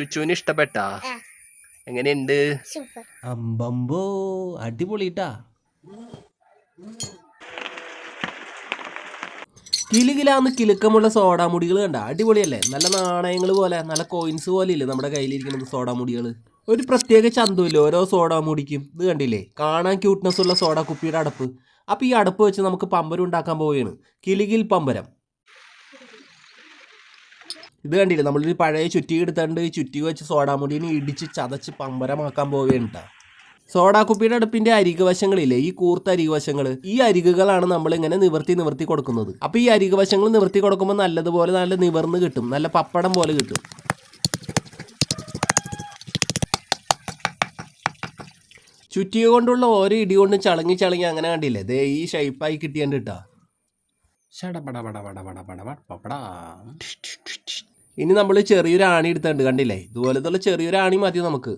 ചുച്ചുവിന് ഇഷ്ടപ്പെട്ടാ? എങ്ങനെയുണ്ട്? സൂപ്പർ. അമ്പമ്പോ അടിപൊളിട്ടാ. കിലുകിലാന്ന് കിലുക്കമുള്ള സോഡാമുടികൾ കണ്ട അടിപൊളിയല്ലേ? നല്ല നാണയങ്ങൾ പോലെ നല്ല കോയിൻസ് പോലെ ഇല്ലേ നമ്മുടെ കയ്യിലിരിക്കുന്നത് സോഡാമുടികൾ ഒരു പ്രത്യേക ചന്തമില്ല ഓരോ സോഡാമുടിക്കും. ഇത് കണ്ടില്ലേ? കാണാൻ ക്യൂട്ട്നെസ് ഉള്ള സോഡാ കുപ്പിയുടെ അടപ്പ്. അപ്പോൾ ഈ അടപ്പ് വെച്ച് നമുക്ക് പമ്പരം ഉണ്ടാക്കാൻ പോവുകയാണ്. കിലുകിൽ പമ്പരം. ഇത് കണ്ടില്ലേ? നമ്മളൊരു പഴയ ചുറ്റി എടുത്തുകൊണ്ട് ചുറ്റി വെച്ച് സോഡാമുടിനെ ഇടിച്ച് ചതച്ച് പമ്പരമാക്കാൻ പോവുകയാണ് കേട്ടോ സോഡാ കുപ്പിയുടെ അടുപ്പിന്റെ അരികു വശങ്ങളില്ലേ ഈ കൂർത്ത അരികു വശങ്ങൾ ഈ അരികുകളാണ് നമ്മൾ ഇങ്ങനെ നിവർത്തി നിവർത്തി കൊടുക്കുന്നത്. അപ്പൊ ഈ അരികു വശങ്ങൾ നിവർത്തി കൊടുക്കുമ്പോൾ നല്ലതുപോലെ നല്ല നിവർന്ന് കിട്ടും. നല്ല പപ്പടം പോലെ കിട്ടും. ചുറ്റിയ കൊണ്ടുള്ള ഓരോ ഇടി കൊണ്ടും ചളങ്ങി ചളങ്ങി അങ്ങനെ കണ്ടില്ലേ? ദേ ഈ ഷേപ്പായി കിട്ടിയാണ്ട് കിട്ടാ ഇനി നമ്മൾ ചെറിയൊരു ആണി എടുത്തുണ്ട് കണ്ടില്ലേ? ഇതുപോലത്തുള്ള ചെറിയൊരു ആണി മതി നമുക്ക്.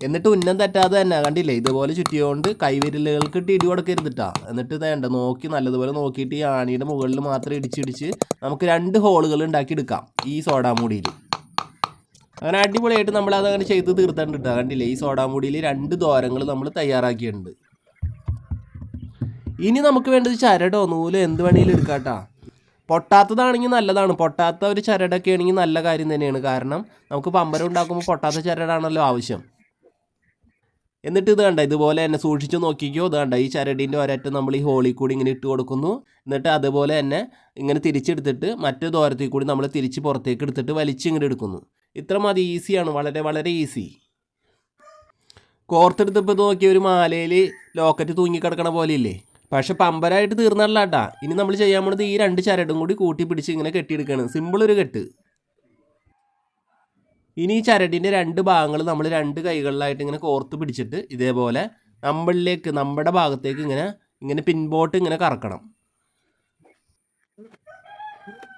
എന്നിട്ട് ഉന്നം തെറ്റാതെ തന്നെ കണ്ടില്ലേ? ഇതുപോലെ ചുറ്റിയോണ്ട് കൈവിരലുകൾക്ക് ഇട്ട് ഇടി കൊടുക്കരുതിട്ടാ എന്നിട്ട് വേണ്ട നോക്കി നല്ലതുപോലെ നോക്കിയിട്ട് ഈ ആണിയുടെ മുകളിൽ മാത്രം ഇടിച്ചിടിച്ച് നമുക്ക് രണ്ട് ഹോളുകൾ ഉണ്ടാക്കി എടുക്കാം ഈ സോഡാമൂടിയിൽ അങ്ങനെ അടിപൊളിയായിട്ട് നമ്മൾ അത് അങ്ങനെ ചെയ്ത് തീർത്തിട്ടുണ്ട് ട്ടോ. കണ്ടില്ലേ? ഈ സോഡാമൂടിയിൽ രണ്ട് ദ്വാരങ്ങൾ നമ്മൾ തയ്യാറാക്കിയിട്ടുണ്ട്. ഇനി നമുക്ക് വേണ്ടത് ചരടോ നൂലോ എന്ത് വേണമെങ്കിലും എടുക്കാട്ടാ പൊട്ടാത്തതാണെങ്കിൽ നല്ലതാണ്. പൊട്ടാത്ത ഒരു ചരടൊക്കെ ആണെങ്കിൽ നല്ല കാര്യം തന്നെയാണ്. കാരണം നമുക്ക് പമ്പരം ഉണ്ടാക്കുമ്പോൾ പൊട്ടാത്ത ചരടാണല്ലോ ആവശ്യം. എന്നിട്ട് ഇത് കണ്ട? ഇതുപോലെ തന്നെ സൂക്ഷിച്ച് നോക്കിക്കോ. ഇത് കണ്ട? ഈ ചരടിന്റെ ഒരറ്റം നമ്മൾ ഈ ഹോളിൽ കൂടി ഇങ്ങനെ ഇട്ട് കൊടുക്കുന്നു. എന്നിട്ട് അതുപോലെ തന്നെ ഇങ്ങനെ തിരിച്ചെടുത്തിട്ട് മറ്റു ദൂരത്തിൽ കൂടി നമ്മൾ തിരിച്ച് പുറത്തേക്ക് എടുത്തിട്ട് വലിച്ച് ഇങ്ങനെ എടുക്കുന്നു. ഇത്ര മതി. ഈസിയാണ്. വളരെ വളരെ ഈസി. കോർത്തെടുത്തപ്പോൾ നോക്കിയ ഒരു മാലയിൽ ലോക്കറ്റ് തൂങ്ങിക്കിടക്കണ പോലെ ഇല്ലേ? പക്ഷെ പമ്പരായിട്ട് തീർന്നല്ല കേട്ടാ ഇനി നമ്മൾ ചെയ്യാൻ പോണത് ഈ രണ്ട് ചരടും കൂടി കൂട്ടി പിടിച്ച് ഇങ്ങനെ കെട്ടിയെടുക്കുകയാണ് സിമ്പിൾ ഒരു കെട്ട്. ഇനി ഈ ചരടിന്റെ രണ്ട് ഭാഗങ്ങൾ നമ്മൾ രണ്ട് കൈകളിലായിട്ട് ഇങ്ങനെ കോർത്ത് പിടിച്ചിട്ട് ഇതേപോലെ നമ്മളിലേക്ക് നമ്മുടെ ഭാഗത്തേക്ക് ഇങ്ങനെ ഇങ്ങനെ പിൻപോട്ട് ഇങ്ങനെ കറക്കണം.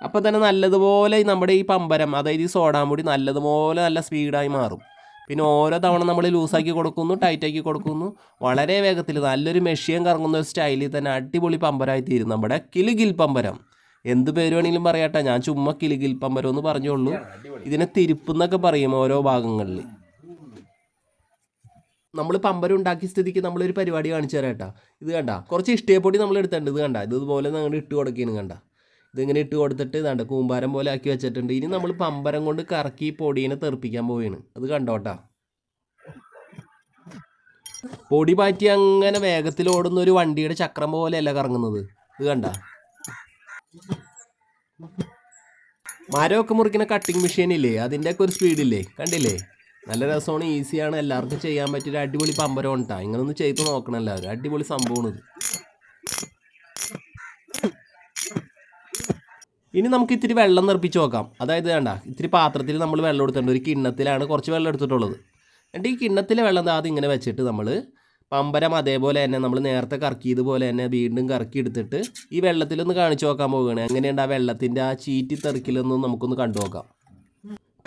അപ്പോൾ തന്നെ നല്ലതുപോലെ നമ്മുടെ ഈ പമ്പരം അതായത് ഈ സോഡാമുടി നല്ലതുപോലെ നല്ല സ്പീഡായി മാറും. പിന്നെ ഓരോ തവണ നമ്മൾ ലൂസാക്കി കൊടുക്കുന്നു ടൈറ്റാക്കി കൊടുക്കുന്നു. വളരെ വേഗത്തിൽ നല്ലൊരു മെഷീൻ കറങ്ങുന്ന ഒരു സ്റ്റൈലിൽ തന്നെ അടിപൊളി പമ്പരമായി തീരും. നമ്മുടെ കിലുകിൽ പമ്പരം. എന്ത് പേര് വേണമെങ്കിലും പറയാട്ടെ. ഞാൻ ചുമ്മാ കിലുകിൽ പമ്പരം എന്ന് പറഞ്ഞോളൂ ഇതിനെ തിരുപ്പെന്നൊക്കെ പറയും ഓരോ ഭാഗങ്ങളിൽ നമ്മൾ പമ്പരം ഉണ്ടാക്കിയ സ്ഥിതിക്ക് നമ്മളൊരു പരിപാടി കാണിച്ചു തരാം കേട്ടോ ഇത് കണ്ട? കുറച്ച് ഇഷ്ടയപ്പൊടി നമ്മൾ എടുത്തിട്ടുണ്ട്. ഇത് കണ്ട? ഇത് ഇതുപോലെ നിങ്ങൾ ഇട്ട് കൊടുക്കുന്നു കണ്ട? ഇതിങ്ങനെ ഇട്ട് കൊടുത്തിട്ട് ഇതാണ്ട് കൂമ്പാരം പോലെ ആക്കി വെച്ചിട്ടുണ്ട്. ഇനി നമ്മൾ പമ്പരം കൊണ്ട് കറക്കി പൊടീനെ തെറിപ്പിക്കാൻ പോവുകയാണ് അത് കണ്ടോട്ടാ. പൊടി പാറ്റി അങ്ങനെ വേഗത്തിൽ ഓടുന്ന ഒരു വണ്ടിയുടെ ചക്രം പോലെയല്ല കറങ്ങുന്നത്. ഇത് കണ്ട? മരമൊക്കെ മുറിക്കുന്ന കട്ടിങ് മെഷീൻ ഇല്ലേ? അതിന്റെ ഒക്കെ ഒരു സ്പീഡില്ലേ കണ്ടില്ലേ? നല്ല രസമാണ്. ഈസിയാണ് എല്ലാവർക്കും ചെയ്യാൻ പറ്റിയൊരു അടിപൊളി പമ്പരം ഉണ്ടാ ഇങ്ങനെ ചെയ്ത് നോക്കണം എല്ലാവരും. അടിപൊളി സംഭവമാണ് ഇത്. ഇനി നമുക്ക് ഇത്തിരി വെള്ളം നിറപ്പിച്ച് നോക്കാം അതായത് വേണ്ട ഇത്തിരി പാത്രത്തിൽ നമ്മൾ വെള്ളം എടുത്തിട്ടുണ്ട്. ഒരു കിണ്ണത്തിലാണ് കുറച്ച് വെള്ളം എടുത്തിട്ടുള്ളത്. എന്നിട്ട് ഈ കിണ്ണത്തിലെ വെള്ളം ആദ്യം ഇങ്ങനെ വെച്ചിട്ട് നമ്മൾ പമ്പരം അതേപോലെ തന്നെ നമ്മൾ നേരത്തെ കറക്കിയത് പോലെ തന്നെ വീണ്ടും കറക്കി എടുത്തിട്ട് ഈ വെള്ളത്തിലൊന്ന് കാണിച്ചു നോക്കാൻ പോവുകയാണ്. എങ്ങനെയുണ്ട് ആ വെള്ളത്തിന്റെ ആ ചീറ്റി തെറിക്കലൊന്നും നമുക്കൊന്ന് കണ്ടു നോക്കാം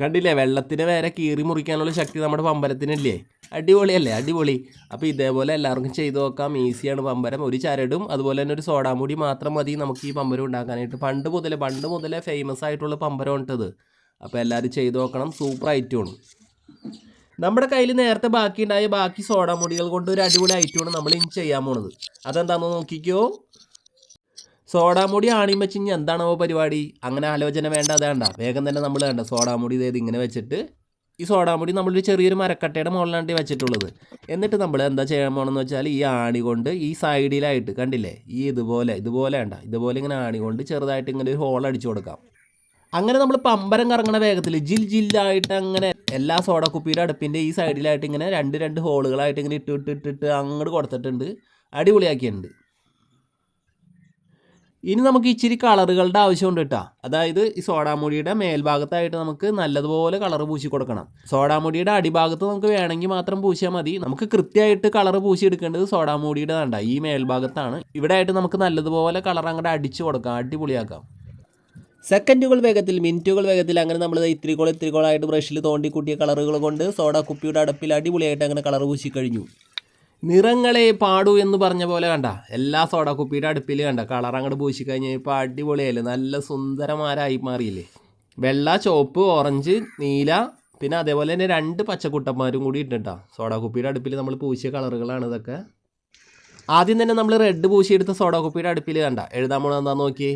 കണ്ടില്ലേ? വെള്ളത്തിനെ വേറെ കീറി മുറിക്കാനുള്ള ശക്തി നമ്മുടെ പമ്പരത്തിനില്ലേ? അടിപൊളിയല്ലേ? അടിപൊളി. അപ്പോൾ ഇതേപോലെ എല്ലാവർക്കും ചെയ്തു നോക്കാം. ഈസിയാണ് പമ്പരം. ഒരു ചരടും അതുപോലെ തന്നെ ഒരു സോഡാമുടി മാത്രം മതി നമുക്ക് ഈ പമ്പരം ഉണ്ടാക്കാനായിട്ട്. പണ്ട് മുതലേ പണ്ട് മുതലേ ഫേമസ് ആയിട്ടുള്ള പമ്പരം ഉണ്ടത് അപ്പോൾ എല്ലാവരും ചെയ്തു നോക്കണം. സൂപ്പർ ഐറ്റമാണ് നമ്മുടെ കയ്യിൽ നേരത്തെ ബാക്കി ഉണ്ടായ ബാക്കി സോഡാമുടികൾ കൊണ്ട് ഒരു അടിപൊളി ഐറ്റമാണ് നമ്മൾ ഇനി ചെയ്യാൻ പോണത്. അതെന്താണെന്ന് നോക്കിക്കോ? സോഡാമുടി ആണിയും വെച്ച് ഇനി എന്താണാവോ പരിപാടി? അങ്ങനെ ആലോചന വേണ്ട അതേണ്ട. വേഗം തന്നെ നമ്മൾ വേണ്ട സോഡാമുടി ഇതേത് ഇങ്ങനെ വെച്ചിട്ട് ഈ സോഡാമുടി നമ്മളൊരു ചെറിയൊരു മരക്കട്ടയുടെ മുകളിലാണ് വെച്ചിട്ടുള്ളത്. എന്നിട്ട് നമ്മൾ എന്താ ചെയ്യാൻ പോകണമെന്ന് വെച്ചാൽ ഈ ആണി കൊണ്ട് ഈ സൈഡിലായിട്ട് കണ്ടില്ലേ? ഈ ഇതുപോലെ ഇതുപോലെ വേണ്ട. ഇതുപോലെ ഇങ്ങനെ ആണി കൊണ്ട് ചെറുതായിട്ട് ഇങ്ങനെ ഒരു ഹോൾ അടിച്ചു കൊടുക്കാം. അങ്ങനെ നമ്മൾ പമ്പരം കറങ്ങണ വേഗത്തിൽ ജിൽ ജില്ലായിട്ട് അങ്ങനെ എല്ലാ സോഡ കുപ്പിയുടെ അടുപ്പിന്റെ ഈ സൈഡിലായിട്ട് ഇങ്ങനെ രണ്ട് രണ്ട് ഹോളുകളായിട്ട് ഇങ്ങനെ ഇട്ട് ഇട്ട് ഇട്ടിട്ട് അങ്ങോട്ട് കൊടുത്തിട്ടുണ്ട്. അടിപൊളിയാക്കിയിട്ടുണ്ട്. ഇനി നമുക്ക് ഇച്ചിരി കളറുകളുടെ ആവശ്യമുണ്ട് കേട്ടോ. അതായത് ഈ സോഡാമുടിയുടെ മേൽഭാഗത്തായിട്ട് നമുക്ക് നല്ലതുപോലെ കളർ പൂശി കൊടുക്കണം. സോഡാമുടിയുടെ അടിഭാഗത്ത് നമുക്ക് വേണമെങ്കിൽ മാത്രം പൂശിയാൽ മതി. നമുക്ക് കൃത്യമായിട്ട് കളർ പൂശി എടുക്കേണ്ടത് സോഡാമുടിയുടെ വേണ്ട ഈ മേൽഭാഗത്താണ്. ഇവിടെ ആയിട്ട് നമുക്ക് നല്ലതുപോലെ കളർ അങ്ങോട്ട് അടിച്ചു കൊടുക്കാം. അടിപൊളിയാക്കാം. സെക്കൻഡുകൾ വേഗത്തിൽ മിനിറ്റുകൾ വേഗത്തിൽ അങ്ങനെ നമ്മൾ ഇത്തിരിക്കോൾ ഇത്തിരിക്കോളായിട്ട് ബ്രഷിൽ തോണ്ടി കൂട്ടിയ കളറുകൾ കൊണ്ട് സോഡ കുപ്പിയുടെ അടുപ്പിൽ അടിപൊളിയായിട്ട് അങ്ങനെ കളർ പൂശി കഴിഞ്ഞു. നിറങ്ങളെ പാടൂ എന്ന് പറഞ്ഞ പോലെ കണ്ട. എല്ലാ സോഡ കുപ്പിയുടെ അടുപ്പിൽ കണ്ട. കളർ അങ്ങോട്ട് പൂശി കഴിഞ്ഞാൽ ഇപ്പോൾ അടിപൊളിയല്ലേ നല്ല സുന്ദരമാരായി മാറിയില്ലേ? വെള്ള ചുവപ്പ് ഓറഞ്ച് നീല പിന്നെ അതേപോലെ തന്നെ രണ്ട് പച്ചക്കുട്ടന്മാരും കൂടി ഇട്ടിട്ടാ. സോഡാ കുപ്പിയുടെ അടുപ്പിൽ നമ്മൾ പൂശിയ കളറുകളാണ് ഇതൊക്കെ. ആദ്യം തന്നെ നമ്മൾ റെഡ് പൂശിയെടുത്ത സോഡാ കുപ്പിയുടെ അടുപ്പിൽ കണ്ട. എഴുതാൻ പോണത് എന്താ നോക്കി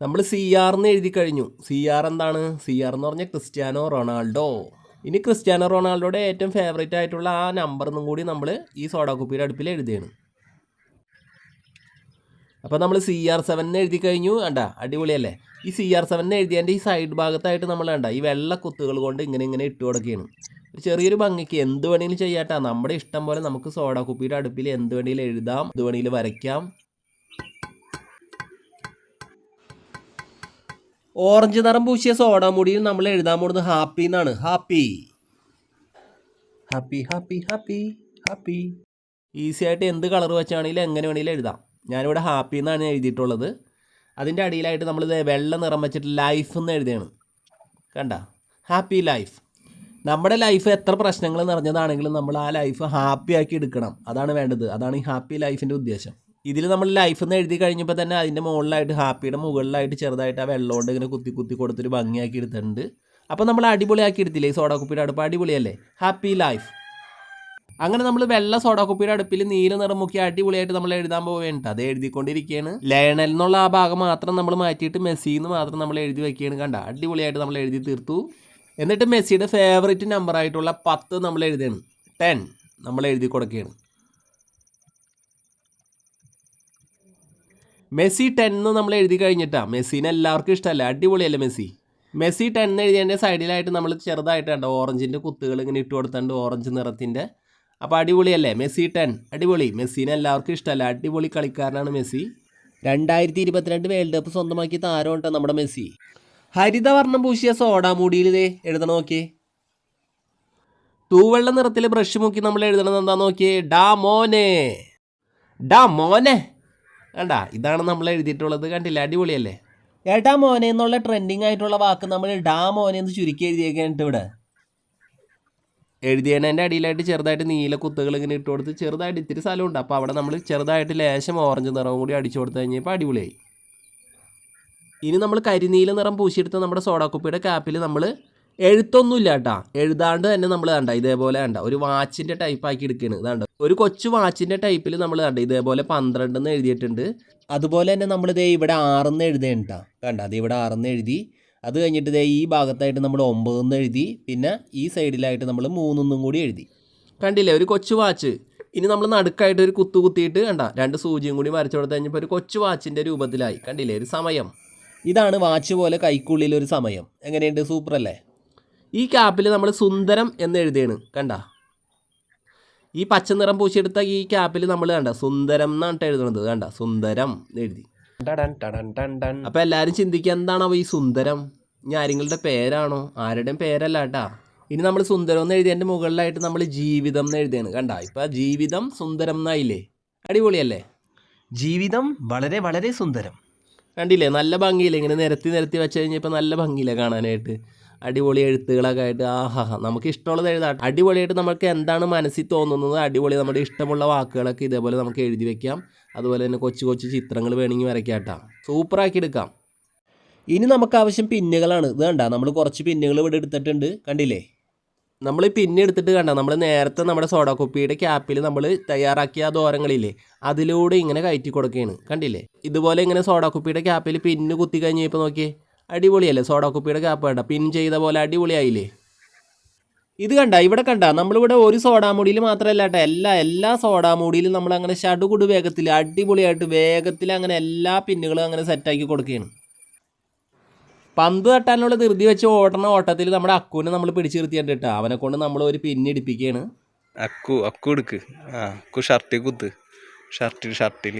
നമ്മൾ സി ആർ എന്ന് എഴുതി കഴിഞ്ഞു. സി ആർ എന്താണ്? സി ആർ എന്ന് പറഞ്ഞാൽ ക്രിസ്ത്യാനോ റൊണാൾഡോ. ഇനി ക്രിസ്ത്യാനോ റൊണാൾഡോയുടെ ഏറ്റവും ഫേവറേറ്റ് ആയിട്ടുള്ള ആ നമ്പറെന്നും കൂടി നമ്മൾ ഈ സോഡാ കുപ്പിയുടെ അടുപ്പിൽ എഴുതിയാണ്. അപ്പോൾ നമ്മൾ സി ആർ സെവൻ എഴുതി കഴിഞ്ഞു. വേണ്ട അടിപൊളിയല്ലേ? ഈ സി ആർ സെവൻ എഴുതിയതിന്റെ ഈ സൈഡ് ഭാഗത്തായിട്ട് നമ്മൾ വേണ്ട ഈ വെള്ള കുത്തുകൾ കൊണ്ട് ഇങ്ങനെ ഇങ്ങനെ ഇട്ട് കൊടുക്കുകയാണ് ഒരു ചെറിയൊരു ഭംഗിക്ക് എന്ത് വേണമെങ്കിലും ചെയ്യാട്ടാ. നമ്മുടെ ഇഷ്ടം പോലെ നമുക്ക് സോഡാ കുപ്പിയുടെ അടുപ്പിൽ എന്ത് വേണമെങ്കിലും എഴുതാം എന്ത് വേണമെങ്കിലും വരയ്ക്കാം. ഓറഞ്ച് നിറം പൂശിയ സോഡാ മുടിയിൽ നമ്മൾ എഴുതാൻ പോകുന്നത് ഹാപ്പി എന്നാണ്. Happy. Happy happy happy happy. Easy ആയിട്ട് എന്ത് കളർ വെച്ചാണെങ്കിലും എങ്ങനെ വേണമെങ്കിലും എഴുതാം. ഞാനിവിടെ ഹാപ്പി എന്നാണ് എഴുതിയിട്ടുള്ളത്. അതിന്റെ അടിയിലായിട്ട് നമ്മൾ വെള്ള നിറം വെച്ചിട്ട് ലൈഫ് എന്ന് എഴുതിയാണ്. കണ്ട? Happy life. നമ്മുടെ ലൈഫ് എത്ര പ്രശ്നങ്ങൾ നിറഞ്ഞതാണെങ്കിലും നമ്മൾ ആ ലൈഫ് ഹാപ്പി ആക്കി എടുക്കണം. അതാണ് വേണ്ടത്. അതാണ് ഈ ഹാപ്പി ലൈഫിന്റെ ഉദ്ദേശം. ഇതിൽ നമ്മൾ ലൈഫ് എന്ന് എഴുതി കഴിഞ്ഞപ്പോൾ തന്നെ അതിന്റെ മുകളിലായിട്ട് ഹാപ്പിയുടെ മുകളിലായിട്ട് ചെറുതായിട്ട് ആ വെള്ളം കൊണ്ട് ഇങ്ങനെ കുത്തി കുത്തി കൊടുത്തൊരു ഭംഗിയാക്കി എടുത്തിട്ടുണ്ട്. അപ്പോൾ നമ്മൾ അടിപൊളിയാക്കി എടുത്തില്ലേ സോഡാ കുപ്പിയുടെ അടുപ്പ്? അടിപൊളിയല്ലേ? ഹാപ്പി ലൈഫ് അങ്ങനെ നമ്മൾ വെള്ള സോഡാ കുപ്പിയുടെ അടുപ്പിൽ നീല നിറം മുക്കി അടിപൊളിയായിട്ട് നമ്മൾ എഴുതാൻ പോവേണ്ട. അത് എഴുതിക്കൊണ്ടിരിക്കുകയാണ് ലയണൽ എന്നുള്ള ആ ഭാഗം മാത്രം നമ്മൾ മാറ്റിയിട്ട് മെസ്സി എന്ന് മാത്രം നമ്മൾ എഴുതി വെക്കുകയാണ് കണ്ട. അടിപൊളിയായിട്ട് നമ്മൾ എഴുതി തീർത്തു. എന്നിട്ട് മെസ്സിയുടെ ഫേവറേറ്റ് നമ്പർ ആയിട്ടുള്ള പത്ത് നമ്മൾ എഴുതുകയാണ് ടെൻ നമ്മൾ എഴുതി കൊടുക്കുകയാണ് മെസ്സി ടെൻ എന്ന് നമ്മൾ എഴുതി കഴിഞ്ഞിട്ടാണ് മെസ്സിനെ എല്ലാവർക്കും ഇഷ്ടമല്ല? അടിപൊളിയല്ലേ മെസ്സി? മെസ്സി ടെൻ എഴുതിയതിന്റെ സൈഡിലായിട്ട് നമ്മൾ ചെറുതായിട്ട് കണ്ടോ? ഓറഞ്ചിന്റെ കുത്തുകൾ ഇങ്ങനെ ഇട്ട് കൊടുത്തുണ്ട് ഓറഞ്ച് നിറത്തിന്റെ അപ്പോൾ അടിപൊളിയല്ലേ മെസ്സി ടെൻ? അടിപൊളി. മെസ്സിനെ എല്ലാവർക്കും ഇഷ്ടമല്ല? അടിപൊളി കളിക്കാരനാണ് മെസ്സി. രണ്ടായിരത്തി ഇരുപത്തിരണ്ട് വേൾഡ് കപ്പ് സ്വന്തമാക്കിയ താരമുണ്ട് നമ്മുടെ മെസ്സി. ഹരിതവർണം പൂശിയ സോഡാ മൂടിയിൽ ഇതേ എഴുതണം നോക്കിയേ. തൂവെള്ള നിറത്തിൽ ബ്രഷ് മുക്കി നമ്മൾ എഴുതണത് എന്താ നോക്കിയേ? ഡാ മോനെ. ഡാ മോനെ. കണ്ട ഇതാണ് നമ്മൾ എഴുതിയിട്ടുള്ളത്. കണ്ടില്ല? അടിപൊളിയല്ലേ? ഏട്ടാ മോനെ എന്നുള്ള ട്രെൻഡിങ് ആയിട്ടുള്ള വാക്ക് നമ്മൾ ഡാ മോനെ എന്ന് ചുരുക്കി എഴുതിയേക്കാനിട്ട് ഇവിടെ. എഴുതിയതിന്റെ അടിയിലായിട്ട് ചെറുതായിട്ട് നീല കുത്തുകൾ ഇങ്ങനെ ഇട്ട് കൊടുത്ത് ചെറുതായിട്ട് ഇത്തിരി സ്ഥലമുണ്ട്. അപ്പോൾ അവിടെ നമ്മൾ ചെറുതായിട്ട് ലേശം ഓറഞ്ച് നിറവും കൂടി അടിച്ചു കൊടുത്തു കഴിഞ്ഞപ്പോൾ അടിപൊളിയായി. ഇനി നമ്മൾ കരിനീല നിറം പൂശിയെടുത്ത നമ്മുടെ സോഡാ കുപ്പിയുടെ ക്യാപ്പിൽ നമ്മൾ എഴുത്തൊന്നുമില്ല കേട്ടാ എഴുതാണ്ട് തന്നെ നമ്മൾ കണ്ട ഇതേപോലെ കണ്ട. ഒരു വാച്ചിന്റെ ടൈപ്പ് ആക്കി എടുക്കുകയാണ് ഇതാണ്ട് ഒരു കൊച്ചു വാച്ചിന്റെ ടൈപ്പിൽ നമ്മൾ കണ്ട ഇതേപോലെ പന്ത്രണ്ട് എന്ന് എഴുതിയിട്ടുണ്ട്. അതുപോലെ തന്നെ നമ്മൾ ഇതേ ഇവിടെ ആറെന്ന് എഴുതേണ്ട കണ്ട? അത് ഇവിടെ ആറെന്ന് എഴുതി. അത് കഴിഞ്ഞിട്ട് ഇതേ ഈ ഭാഗത്തായിട്ട് നമ്മൾ ഒമ്പതെന്ന് എഴുതി പിന്നെ ഈ സൈഡിലായിട്ട് നമ്മൾ മൂന്നെന്നും കൂടി എഴുതി. കണ്ടില്ലേ? ഒരു കൊച്ചു വാച്ച്. ഇനി നമ്മൾ നടുക്കായിട്ട് ഒരു കുത്തു കുത്തിയിട്ട് കണ്ട രണ്ട് സൂചിയും കൂടി വരച്ചു കൊടുത്തു കഴിഞ്ഞപ്പോൾ ഒരു കൊച്ചു വാച്ചിന്റെ രൂപത്തിലായി. കണ്ടില്ലേ? ഒരു സമയം. ഇതാണ് വാച്ച് പോലെ കൈക്കുള്ളിൽ ഒരു സമയം. എങ്ങനെയുണ്ട്? സൂപ്പർ അല്ലേ ഈ ക്യാപ്പിൽ നമ്മൾ സുന്ദരം എന്ന് എഴുതിയാണ് കണ്ട? ഈ പച്ച നിറം പൂശിയെടുത്ത ഈ ക്യാപ്പിൽ നമ്മൾ കണ്ട സുന്ദരം എന്നാണ് എഴുതുന്നത് കണ്ട? സുന്ദരം എഴുതി. അപ്പൊ എല്ലാരും ചിന്തിക്കുക എന്താണോ ഈ സുന്ദരം? ഇനി ആരെങ്കിലും പേരാണോ? ആരുടെയും പേരല്ല കേട്ടാ. ഇനി നമ്മൾ സുന്ദരം എന്ന് എഴുതിയതിന്റെ മുകളിലായിട്ട് നമ്മൾ ജീവിതം എന്ന് എഴുതിയാണ് കണ്ട? ഇപ്പൊ ജീവിതം സുന്ദരം എന്നായില്ലേ? അടിപൊളിയല്ലേ? ജീവിതം വളരെ വളരെ സുന്ദരം. കണ്ടില്ലേ? നല്ല ഭംഗിയില്ലേ? ഇങ്ങനെ നിരത്തി നിരത്തി വെച്ച് കഴിഞ്ഞപ്പോൾ നല്ല ഭംഗിയില്ല കാണാനായിട്ട്? അടിപൊളി എഴുത്തുകളൊക്കെ ആയിട്ട് ആഹാ നമുക്ക് ഇഷ്ടമുള്ളത് എഴുതാം. അടിപൊളിയായിട്ട് നമുക്ക് എന്താണ് മനസ്സിൽ തോന്നുന്നത് അടിപൊളി നമ്മുടെ ഇഷ്ടമുള്ള വാക്കുകളൊക്കെ ഇതേപോലെ നമുക്ക് എഴുതി വെക്കാം. അതുപോലെ തന്നെ കൊച്ചു കൊച്ചു ചിത്രങ്ങൾ വേണമെങ്കിൽ വരയ്ക്കാം കേട്ടോ സൂപ്പറാക്കി എടുക്കാം. ഇനി നമുക്ക് ആവശ്യം പിന്നുകളാണ്. ഇത് കണ്ട നമ്മൾ കുറച്ച് പിന്നുകൾ ഇവിടെ എടുത്തിട്ടുണ്ട്. കണ്ടില്ലേ? നമ്മൾ പിന്ന് എടുത്തിട്ട് കണ്ട നമ്മൾ നേരത്തെ നമ്മുടെ സോഡാ കുപ്പിയുടെ ക്യാപ്പിൽ നമ്മൾ തയ്യാറാക്കിയ ദോരങ്ങളില്ലേ അതിലൂടെ ഇങ്ങനെ കയറ്റി കൊടുക്കുകയാണ് കണ്ടില്ലേ? ഇതുപോലെ ഇങ്ങനെ സോഡാ കുപ്പിയുടെ ക്യാപ്പിൽ പിന്ന് കുത്തി കഴിഞ്ഞപ്പോൾ നോക്കിയേ അടിപൊളിയല്ലേ? സോഡാ കുപ്പിയുടെ ക്യാപ്പ് വേണ്ട. പിൻ ചെയ്ത പോലെ അടിപൊളിയായില്ലേ? ഇത് കണ്ട ഇവിടെ കണ്ട നമ്മളിവിടെ ഒരു സോഡാമുടിയിൽ മാത്രമല്ല കേട്ടോ. എല്ലാ എല്ലാ സോഡാമുടിയിലും നമ്മൾ അങ്ങനെ ഷടുകുട് വേഗത്തിൽ അടിപൊളിയായിട്ട് വേഗത്തിൽ അങ്ങനെ എല്ലാ പിന്നുകളും അങ്ങനെ സെറ്റാക്കി കൊടുക്കുകയാണ്. പന്ത് തട്ടാനുള്ള ധൃതി വെച്ച് ഓടണ ഓട്ടത്തിൽ നമ്മുടെ അക്കുവിനെ നമ്മൾ പിടിച്ചു നിർത്തിയിട്ട് കേട്ടോ. അവനെ കൊണ്ട് നമ്മൾ ഒരു പിന്നിടിപ്പിക്കുകയാണ് അക്കു അക്കു എടുക്ക്. ആ അക്കു ഷർട്ടിൽ കുത്ത്. ഷർട്ടിൽ ഷർട്ടിൽ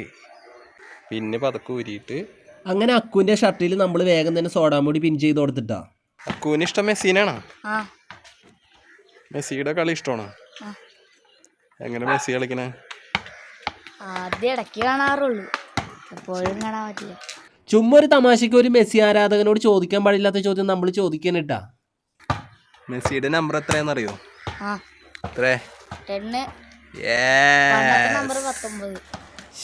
പിന്നെ പതക്ക് ഊരിയിട്ട് അങ്ങനെ അക്കുവിന്റെ ഷർട്ടിൽ നമ്മൾ വേഗം തന്നെ സോഡാമുടി പിൻ ചെയ്ത് കൊടുത്തിട്ടാ. അക്കുവിന് ഇഷ്ടം മെസ്സീനാണോ ആ. മെസ്സിയുടെ കളി ഇഷ്ടമാണോ? ആ. എങ്ങനെ മെസ്സി കളിക്കണേ? ആദ്യം ഇടയ്ക്ക് കാണാറുള്ളൂ. എപ്പോഴും കാണാൻ പറ്റില്ല. ചുമ്മാ ഒരു തമാശയ്ക്ക് ഒരു മെസ്സി ആരാധകനോട് ചോദിക്കാൻ പാടില്ലാത്ത ചോദ്യം നമ്മൾ ചോദിക്കാനിട്ടാ മെസ്സിയുടെ നമ്പർ എത്രയാണെന്നറിയോ? ആ. എത്രേ? ടെന്ന്. Yes. നമ്പർ പത്തൊമ്പത്.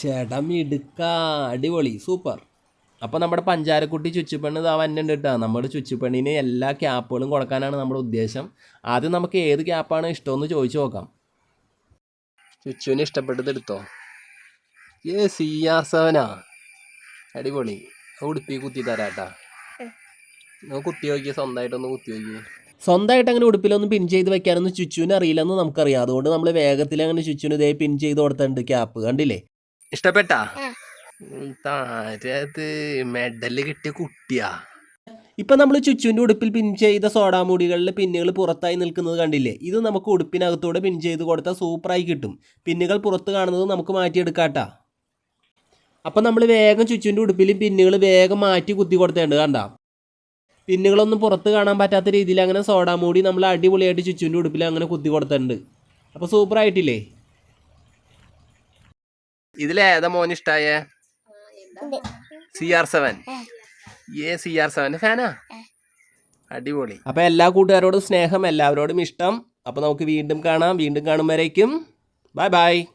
ചേട്ടാ മിടുക്ക. അടിപൊളി. സൂപ്പർ. അപ്പോൾ നമ്മുടെ പഞ്ചാരക്കുട്ടി ചുച്ചുപെണ്ണ് ഇതാ വന്നുണ്ട് കേട്ടോ നമ്മുടെ ചുച്ചുപെണ്ണിന് എല്ലാ ക്യാപ്പുകളും കൊടുക്കാനാണ് നമ്മുടെ ഉദ്ദേശം. ആദ്യം നമുക്ക് ഏത് ക്യാപ്പാണ് ഇഷ്ടമെന്ന് ചോദിച്ചു നോക്കാം. ചുച്ചുവിന് ഇഷ്ടപ്പെട്ടത് എടുത്തോ? ഏ സിയാസവനാ. അടിപൊളി. ഉടുപ്പി കുത്തി തരാട്ടാ. കുത്തി നോക്കിയ സ്വന്തമായിട്ടൊന്ന് കുത്തി നോക്കി സ്വന്തമായിട്ട് അങ്ങനെ ഉടുപ്പിലൊന്നും പിൻ ചെയ്ത് വെക്കാനൊന്നും ചുച്ചുവിന് അറിയില്ലെന്ന് നമുക്കറിയാം. അതുകൊണ്ട് നമ്മൾ വേഗത്തിൽ അങ്ങനെ ചുച്ചുവിന് ഇതേ പിൻ ചെയ്ത് കൊടുത്തിട്ടുണ്ട് ക്യാപ്പ്. കണ്ടില്ലേ? ഇഷ്ടപ്പെട്ടാ? താരത് മെഡൽ കിട്ടിയ കുട്ടിയാ? ഇപ്പൊ നമ്മൾ ചുച്ചുവിന്റെ ഉടുപ്പിൽ പിൻ ചെയ്ത സോഡാമുടികളിലെ പിന്നുകൾ പുറത്തായി നിൽക്കുന്നത് കണ്ടില്ലേ? ഇത് നമുക്ക് ഉടുപ്പിനകത്തൂടെ പിൻ ചെയ്ത് കൊടുത്താൽ സൂപ്പറായി കിട്ടും. പിന്നുകൾ പുറത്ത് കാണുന്നത് നമുക്ക് മാറ്റിയെടുക്കാട്ടാ. അപ്പം നമ്മൾ വേഗം ചുച്ചുവിന്റെ ഉടുപ്പിൽ പിന്നുകൾ വേഗം മാറ്റി കുത്തി കൊടുത്തേണ്ട കണ്ട? പിന്നുകളൊന്നും പുറത്ത് കാണാൻ പറ്റാത്ത രീതിയിൽ അങ്ങനെ സോഡാമൂടി നമ്മൾ അടിപൊളിയായിട്ട് ചുച്ചുവിന്റെ ഉടുപ്പിൽ അങ്ങനെ കുത്തി കൊടുത്തിട്ടുണ്ട് അപ്പോൾ സൂപ്പറായിട്ടില്ലേ ഇതിലേതാ മോൻ ഇഷ്ടായേ? സി ആർ സെവൻ ഏ. സി ആർ സെവൻ ഫാനാ? അടിപൊളി. അപ്പൊ എല്ലാ കൂട്ടുകാരോടും സ്നേഹം എല്ലാവരോടും ഇഷ്ടം. അപ്പൊ നമുക്ക് വീണ്ടും കാണാം. വീണ്ടും കാണുമ്പോഴേക്കും ബൈ ബൈ.